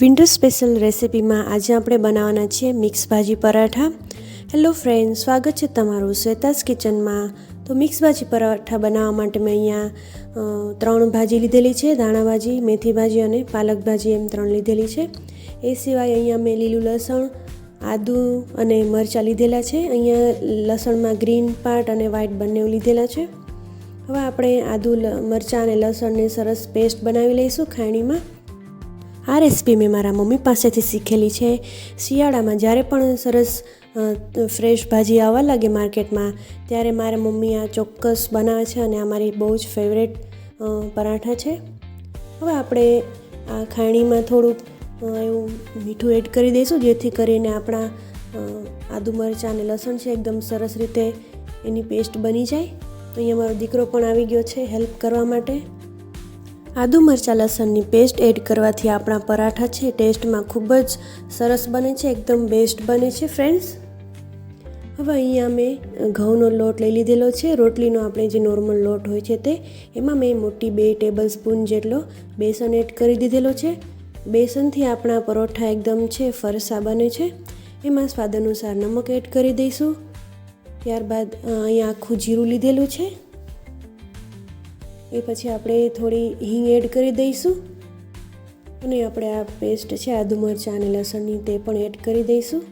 Winter special રેસિપીમાં આજે આપણે બનાવવાના છીએ મિક્સ ભાજી પરાઠા. હેલો ફ્રેન્ડ સ્વાગત છે તમારું શ્વેતાસ કિચનમાં. તો મિક્સ ભાજી પરાઠા બનાવવા માટે મેં અહીંયા ત્રણ ભાજી લીધેલી છે, ધાણા ભાજી, મેથી ભાજી અને પાલક ભાજી એમ ત્રણ લીધેલી છે. એ સિવાય અહીંયા મેં લીલું લસણ, આદું અને મરચાં લીધેલા છે. અહીંયા લસણમાં ગ્રીન પાર્ટ અને વ્હાઈટ બંને લીધેલા છે. હવે આપણે આદુ મરચાં અને લસણની સરસ પેસ્ટ બનાવી લઈશું ખાયણીમાં આ રેસીપી મેં મારા મમ્મી પાસેથી શીખેલી છે. શિયાળામાં જ્યારે પણ સરસ ફ્રેશ ભાજી આવવા લાગે માર્કેટમાં, ત્યારે મારા મમ્મી આ ચોક્કસ બનાવે છે અને આ મારી બહુ જ ફેવરેટ પરાઠા છે. હવે આપણે આ ખાણીમાં થોડુંક એવું મીઠું એડ કરી દઈશું, જેથી કરીને આપણા આદુ મરચાં અને લસણ છે એકદમ સરસ રીતે એની પેસ્ટ બની જાય. તો અહીંયા મારો દીકરો પણ આવી ગયો છે હેલ્પ કરવા માટે. આદુ મરચાં લસણની પેસ્ટ એડ કરવાથી આપણા પરાઠા છે, ટેસ્ટમાં ખૂબ જ સરસ બને છે, એકદમ બેસ્ટ બને છે ફ્રેન્ડ્સ હવે અહીંયા મેં ઘઉંનો લોટ લઈ લીધેલો છે. રોટલીનો આપણે જે નોર્મલ લોટ હોય છે તે, એમાં મેં મોટી બે ટેબલ સ્પૂન જેટલો બેસન એડ કરી દીધેલો છે. બેસનથી આપણા પરોઠા એકદમ છે, ફરસા બને છે. એમાં સ્વાદ અનુસાર નમક એડ કરી દઈશું. ત્યારબાદ અહીંયા આખું જીરું લીધેલું છે. એ પછી આપણે થોડી હિંગ એડ કરી દઈશું. અને આપણે આ પેસ્ટ છે, આદુ મરચાં અને લસણની તે પણ એડ કરી દઈશું.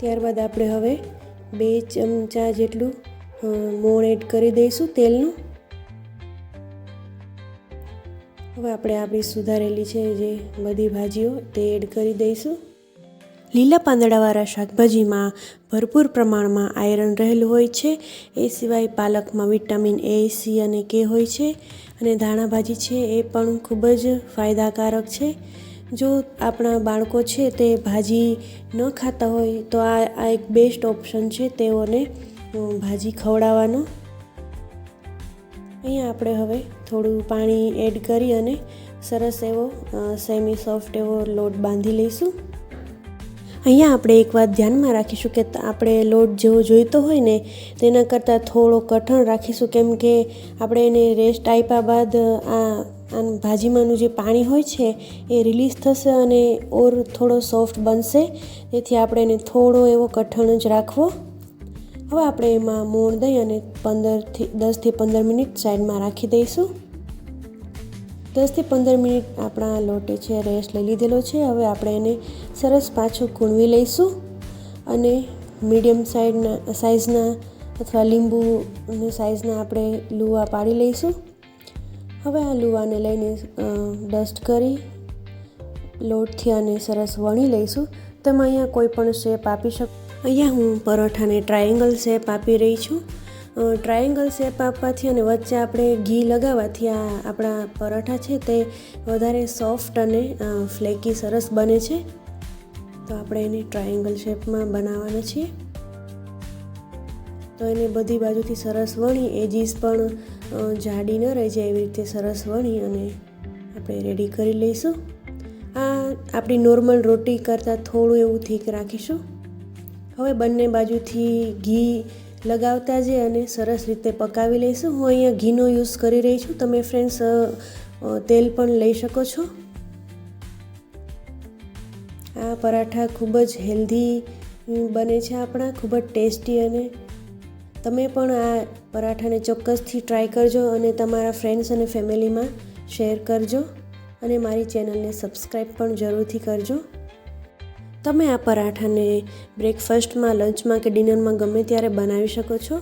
ત્યારબાદ આપણે હવે બે ચમચા જેટલું મોણ એડ કરી દઈશું તેલનું. હવે આપણે આપણી સુધારેલી છે, જે બધી ભાજીઓ, તે એડ કરી દઈશું. લીલા પાંદડાવાળા શાકભાજીમાં ભરપૂર પ્રમાણમાં આયરન રહેલું હોય છે. એ સિવાય પાલકમાં વિટામિન એ, સી અને કે હોય છે અને ધાણાભાજી છે એ પણ ખૂબ જ ફાયદાકારક છે. જો આપણા બાળકો છે તે ભાજી ન ખાતા હોય તો આ આ એક બેસ્ટ ઓપ્શન છે તેઓને ભાજી ખવડાવવાનો. અહીંયા આપણે હવે થોડું પાણી એડ કરી અને સરસ એવો સેમી સોફ્ટ એવો લોટ બાંધી લઈશું. અહીંયા આપણે એક વાત ધ્યાનમાં રાખીશું કે આપણે લોટ જેવો જોઈતો હોય ને તેના કરતાં થોડો કઠણ રાખીશું. કેમ કે આપણે એને રેસ્ટ આપ્યા બાદ, આ આ ભાજીમાંનું જે પાણી હોય છે, એ રિલીઝ થશે અને ઓર થોડો સોફ્ટ બનશે. તેથી આપણે એને થોડો એવો કઠણ જ રાખવો. હવે આપણે એમાં મોણ દઈ અને પંદરથી, દસથી પંદર મિનિટ સાઈડમાં રાખી દઈશું. દસથી પંદર મિનિટ આપણા લોટે છે, રેસ્ટ લઈ લીધેલો છે. હવે આપણે એને સરસ પાછું કૂણવી લઈશું અને મીડિયમ સાઈડના સાઇઝના અથવા લીંબુની સાઇઝના આપણે લુવા પાડી લઈશું. હવે આ લુવાને લઈને ડસ્ટ કરી લોટથી અને સરસ વણી લઈશું. તમે અહીંયા કોઈ પણ શેપ આપી શકો, અહીંયા હું પરોઠાને ટ્રાયેંગલ શેપ આપી રહી છું. ટ્રાયેંગલ શેપ આપવાથી અને વચ્ચે આપણે ઘી લગાવવાથી આ આપણા પરાઠા છે તે વધારે સોફ્ટ અને ફ્લેકી સરસ બને છે. તો આપણે એને ટ્રાયેંગલ શેપમાં બનાવવાના છીએ. તો એને બધી બાજુથી સરસ વણી એજીસ પણ જાડી ન રહી જાય એવી રીતે સરસ વણી અને આપણે રેડી કરી લઈશું. આ આપણી નોર્મલ રોટી કરતાં થોડું એવું થીક રાખીશું. હવે બંને બાજુથી ઘી લગાવતા જે અને સરસ રીતે પકાવી લઈશું. હું અહીંયા ઘીનો યુઝ કરી રહી છું. તમે ફ્રેન્ડ્સ તેલ પણ લઈ શકો છો. આ પરાઠા ખૂબ જ હેલ્ધી બને છે આપણા. ખૂબ જ ટેસ્ટી અને તમે પણ આ પરાઠાને ચોક્કસથી ટ્રાય કરજો અને તમારા ફ્રેન્ડ્સ અને ફેમિલીમાં શેર કરજો. અને મારી ચેનલને સબસ્ક્રાઈબ પણ જરૂરથી કરજો. તમે આ પરાઠાને બ્રેકફાસ્ટમાં, લંચમાં કે ડિનરમાં ગમે ત્યારે બનાવી શકો છો?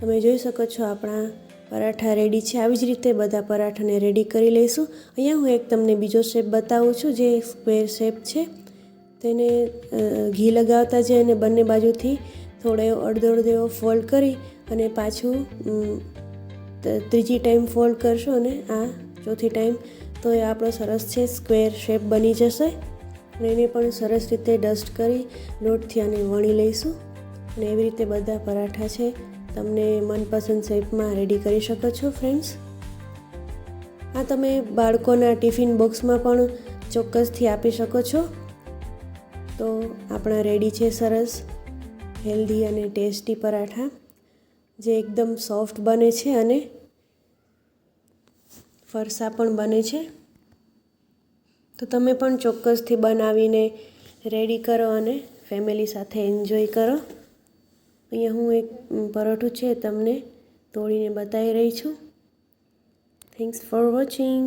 તમે જોઈ શકો છો આપણા પરાઠા રેડી છે. આવી જ રીતે બધા પરાઠાને રેડી કરી લઈશું. અહીંયા હું એક તમને બીજો શેપ બતાવું છું જે સ્ક્વેર શેપ છે. તેને ઘી લગાવતા જઈ અને બંને બાજુથી થોડો એવો અડધો અડધો એવો ફોલ્ડ કરી અને પાછું ત્રીજી ટાઈમ ફોલ્ડ કરશો અને આ ચોથી ટાઈમ તો એ આપણો સરસ છે સ્ક્વેર શેપ બની જશે. અને એને પણ સરસ રીતે ડસ્ટ કરી લોટથી આને વણી લઈશું. અને એવી રીતે બધા પરાઠા છે, તમને મનપસંદ શેપમાં રેડી કરી શકો છો ફ્રેન્ડ્સ આ તમે બાળકોના ટિફિન બોક્સમાં પણ ચોક્કસથી આપી શકો છો. તો આપણા રેડી છે સરસ હેલ્ધી અને ટેસ્ટી પરાઠા, જે એકદમ સોફ્ટ બને છે અને ફરસા પણ બને છે. તો તમે પણ ચોક્કસથી બનાવીને રેડી કરો અને ફેમિલી સાથે એન્જોય કરો. અહીંયા હું એક પરોઠું છે, તમને તોડીને બતાવી રહી છું. Thanks for watching